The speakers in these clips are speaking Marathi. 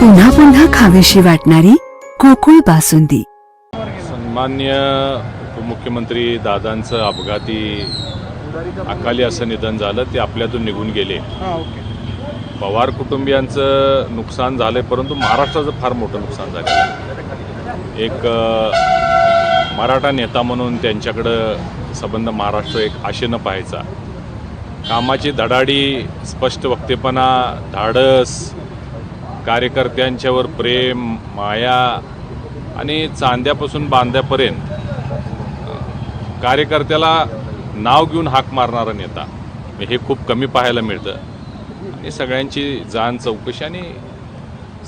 पुन्हा पुन्हा खावीशी वाटणारी गोकुळ बासुंदी. सन्मान्य उपमुख्यमंत्री दादांचं अपघाती अकाली असं निधन झालं ते आपल्यातून निघून गेले. पवार कुटुंबियांचं नुकसान झालंय परंतु महाराष्ट्राचं फार मोठं नुकसान झालं आहे. एक मराठा नेता म्हणून त्यांच्याकडं संबंध महाराष्ट्र एक आशेनं पाहायचा. कामाची धडाडी स्पष्ट वक्तेपणा धाडस कार्यकर्त्यांच्यावर प्रेम माया आणि चांद्यापासून बांध्यापर्यंत कार्यकर्त्याला नाव घेऊन हाक मारणारा नेता. हे खूप कमी पाहायला मिळतं. आणि सगळ्यांची जाण चौकशी आणि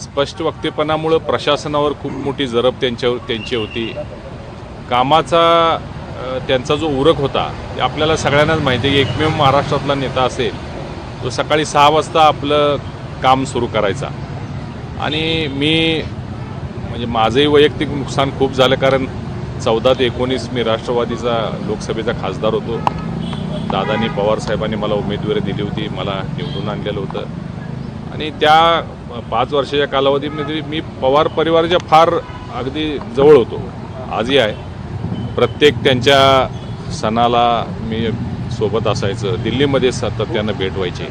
स्पष्ट वक्तेपणामुळं प्रशासनावर खूप मोठी जरब त्यांच्यावर त्यांची होती. कामाचा त्यांचा जो उरक होता ते आपल्याला सगळ्यांनाच माहिती आहे की एकमेव महाराष्ट्रातला नेता असेल तो सकाळी सहा वाजता आपलं काम सुरू करायचा. आणि मी म्हणजे माझंही वैयक्तिक नुकसान खूप झालं कारण चौदा ते एकोणीस मी राष्ट्रवादीचा लोकसभेचा खासदार होतो. दादानी पवार साहेबांनी मला उमेदवारी दिली होती मला निवडून आणलेलं होतं. आणि त्या पाच वर्षाच्या कालावधीमध्ये मी पवार परिवाराच्या फार अगदी जवळ होतो. आजही आहे. प्रत्येक त्यांच्या सणाला मी सोबत असायचं. दिल्लीमध्ये सातत्यानं भेट व्हायची.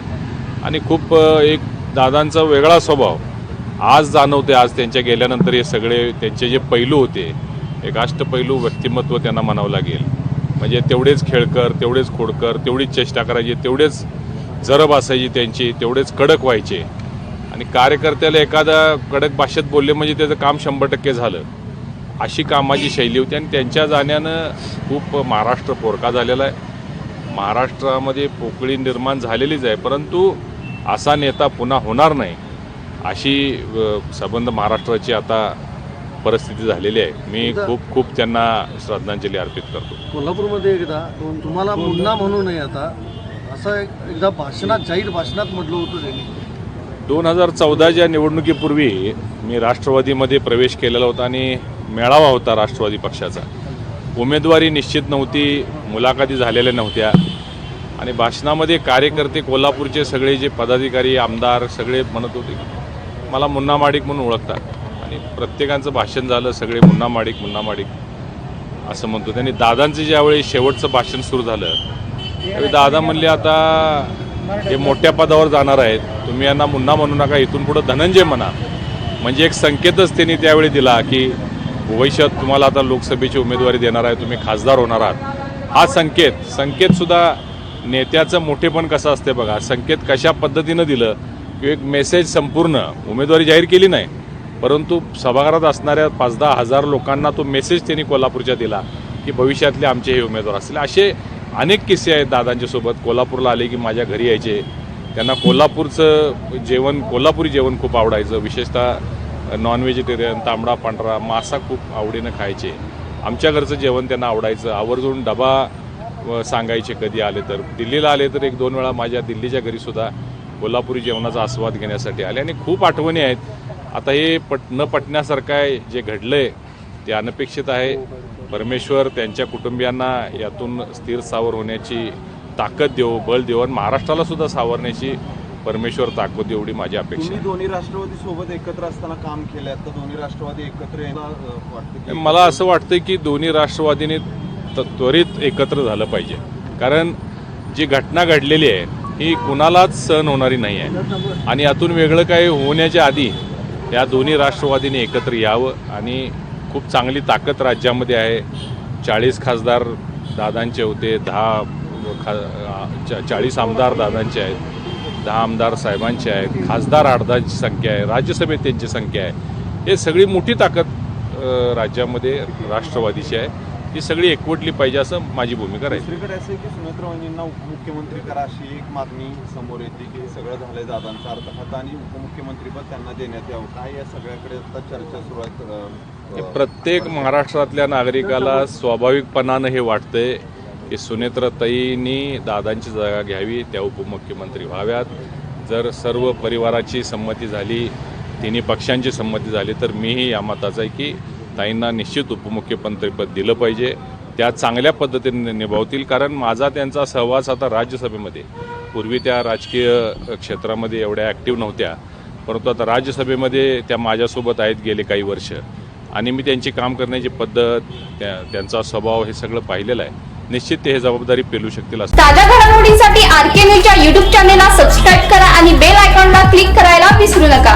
आणि खूप एक दादांचा वेगळा स्वभाव. आज जाणवते आज त्यांच्या गेल्यानंतर हे सगळे त्यांचे जे पैलू होते एक अष्टपैलू व्यक्तिमत्व त्यांना म्हणावं लागेल. म्हणजे तेवढेच खेळकर तेवढेच खोडकर तेवढीच चेष्टा करायची तेवढेच जरब असायची त्यांची तेवढेच कडक व्हायचे. आणि कार्यकर्त्याला एखादा कडक भाषेत बोलले म्हणजे त्याचं काम शंभर टक्के झालं. अशी कामाची शैली होती आणि त्यांच्या जाण्यानं खूप महाराष्ट्र पोरका झालेला आहे. महाराष्ट्रामध्ये पोकळी निर्माण झालेलीच आहे परंतु असा नेता पुन्हा होणार नाही. अशी संबंध महाराष्ट्राची आता परिस्थिती झालेली आहे. मी खूप खूप त्यांना श्रद्धांजली अर्पित करतो. कोल्हापूरमध्ये एकदा तुम- तुम्हाला मुन्ना म्हणू नये आता. असं एक एकदा भाषणात जाहीर भाषणात म्हटलं होतं त्यांनी. दोन हजार चौदाच्या निवडणुकीपूर्वी मी राष्ट्रवादीमध्ये प्रवेश केलेला होता आणि मेळावा होता राष्ट्रवादी पक्षाचा. उमेदवारी निश्चित नव्हती मुलाखती झालेल्या नव्हत्या. आणि भाषणामध्ये कार्यकर्ते कोल्हापूरचे सगळे जे पदाधिकारी आमदार सगळे म्हणत होते मला मुन्ना माडिक म्हणून ओळखतात. आणि प्रत्येकाचं भाषण झालं सगळे मुन्ना माडिक मुन्ना माडिक असं म्हणतो. त्यांनी दादांचं ज्यावेळी शेवटचं भाषण सुरू झालं त्यावेळी दादा म्हणले आता हे मोठ्या पदावर जाणार आहेत तुम्ही यांना मुन्ना म्हणू नका इथून पुढं धनंजय म्हणा. म्हणजे एक संकेतच त्यांनी त्यावेळी दिला की भविष्यात तुम्हाला आता लोकसभेची उमेदवारी देणार आहे तुम्ही खासदार होणार आहात. हा संकेत संकेतसुद्धा नेत्याचं मोठेपण कसं असते बघा संकेत कशा पद्धतीनं दिलं की एक मेसेज संपूर्ण उमेदवारी जाहीर केली नाही परंतु सभागृहात असणाऱ्या पाच दहा हजार लोकांना तो मेसेज त्यांनी कोल्हापूरच्या दिला की भविष्यातले आमचे हे उमेदवार असतील. असे अनेक किस्से आहेत दादांच्या सोबत. कोल्हापूरला आले की माझ्या घरी यायचे. त्यांना कोल्हापूरचं जेवण कोल्हापुरी जेवण खूप आवडायचं. विशेषतः नॉन व्हेजिटेरियन तांबडा पांढरा मासा खूप आवडीनं खायचे. आमच्या घरचं जेवण त्यांना आवडायचं. आवर्जून डबा व सांगायचे कधी आले तर. दिल्लीला आले तर एक दोन वेळा माझ्या दिल्लीच्या घरीसुद्धा कोल्हापुरी जेवणाचा आस्वाद घेण्यासाठी आले आणि खूप आठवणी आहेत. आता हे पट न पटण्यासारखं आहे जे घडलं आहे ते अनपेक्षित आहे. परमेश्वर त्यांच्या कुटुंबियांना यातून स्थिर सावर होण्याची ताकद देऊ बळ देऊ आणि महाराष्ट्राला सुद्धा सावरण्याची परमेश्वर ताकद एवढी माझी अपेक्षा दोन्ही राष्ट्रवादी सोबत एकत्र असताना काम केलं तर दोन्ही राष्ट्रवादी एकत्र मला असं वाटतं की दोन्ही राष्ट्रवादीने त्वरित एकत्र झालं पाहिजे. कारण जी घटना घडलेली आहे ही कुणालाच सहन होणारी नाही आहे. आणि यातून वेगळं काही होण्याच्या आधी या दोन्ही राष्ट्रवादीने एकत्र यावं आणि खूप चांगली ताकद राज्यामध्ये आहे. चाळीस खासदार दादांचे होते दहा खा चा- चाळीस आमदार दादांचे आहेत दहा आमदार साहेबांचे आहेत खासदार अर्धाची संख्या आहे राज्यसभेत त्यांची संख्या आहे. हे सगळी मोठी ताकद राज्यामध्ये राष्ट्रवादीची आहे. ती सगळी एकवटली पाहिजे असं माझी भूमिका राहील. दुसरीकडे असं आहे की सुनेत्र वहिनींना उपमुख्यमंत्री करा अशी एक मागणी समोर येते की हे सगळं झालंय दादांचं अर्थात आणि उपमुख्यमंत्रीपद त्यांना देण्यात यावं. काय या सगळ्याकडे आता चर्चा सुरू हे अ, प्रत्येक महाराष्ट्रातल्या नागरिकाला स्वाभाविकपणानं हे वाटतंय की सुनेत्रताईंनी दादांची जागा घ्यावी त्या उपमुख्यमंत्री व्हाव्यात. जर सर्व परिवाराची संमती झाली तिन्ही पक्षांची संमती झाली तर मीही या मताचा आहे की ताईंना निश्चित उपमुख्यमंत्रीपद दिलं पाहिजे. त्या चांगल्या पद्धतीने निभावतील. कारण माझा त्यांचा सहवास आता राज्यसभेमध्ये पूर्वी त्या राजकीय क्षेत्रामध्ये एवढ्या ॲक्टिव्ह नव्हत्या. परंतु आता राज्यसभेमध्ये त्या माझ्यासोबत आहेत गेले काही वर्ष. आणि मी त्यांची काम करण्याची पद्धत त्या त्यांचा स्वभाव हे सगळं पाहिलेलं आहे. निश्चित ते हे जबाबदारी पेलू शकतील असं. ताज्या घडामोडींसाठी आर के न्यूजच्या युट्यूब चॅनेलला सबस्क्राईब करा आणि बेल आयकॉनला क्लिक करायला विसरू नका.